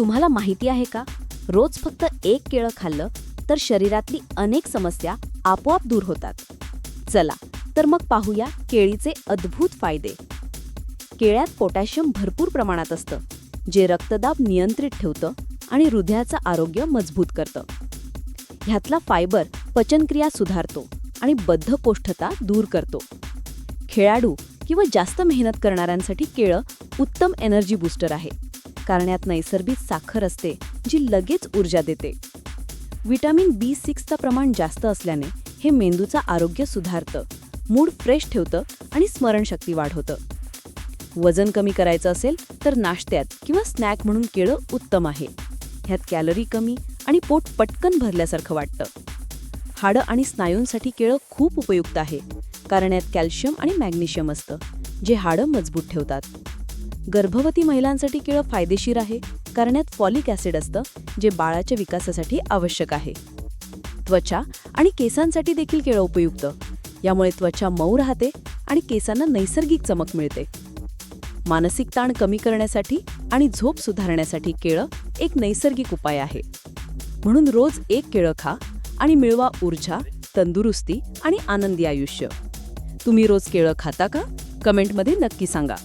तुम्हाला माहिती आहे का? रोज फक्त एक केळं खाल्लं तर शरीरातली अनेक समस्या आपोआप दूर होतात. चला तर मग पाहूया केळीचे अद्भुत फायदे. केळ्यात पोटॅशियम भरपूर प्रमाणात असतं जे रक्तदाब नियंत्रित ठेवतं आणि हृदयाचं आरोग्य मजबूत करतं. ह्यातला फायबर पचनक्रिया सुधारतो आणि बद्धकोष्ठता दूर करतो. खेळाडू किंवा जास्त मेहनत करणाऱ्यांसाठी केळं उत्तम एनर्जी बूस्टर आहे. कारण यात नैसर्गिक साखर असते जी लगेच ऊर्जा देते. विटॅमिन बी सिक्सचं प्रमाण जास्त असल्याने हे मेंदूचं आरोग्य सुधारतं. मूड फ्रेश ठेवतं आणि स्मरणशक्ती वाढवतं. वजन कमी करायचं असेल तर नाश्त्यात किंवा स्नॅक म्हणून केळं उत्तम आहे. ह्यात कॅलरी कमी आणि पोट पटकन भरल्यासारखं वाटतं. हाडं आणि स्नायूंसाठी केळं खूप उपयुक्त आहे कारण यात कॅल्शियम आणि मॅग्नेशियम असतं जे हाडं मजबूत ठेवतात. गर्भवती महिलांसाठी केळं फायदेशीर आहे कारण यात फॉलिक ॲसिड असतं जे बाळाच्या विकासासाठी आवश्यक आहे. त्वचा आणि केसांसाठी देखील केळं उपयुक्त. यामुळे त्वचा मऊ राहते आणि केसांना नैसर्गिक चमक मिळते. मानसिक ताण कमी करण्यासाठी आणि झोप सुधारण्यासाठी केळं एक नैसर्गिक उपाय आहे. म्हणून रोज एक केळं खा आणि मिळवा ऊर्जा तंदुरुस्ती आणि आनंदी आयुष्य. तुम्ही रोज केळं खाता का? कमेंटमध्ये नक्की सांगा.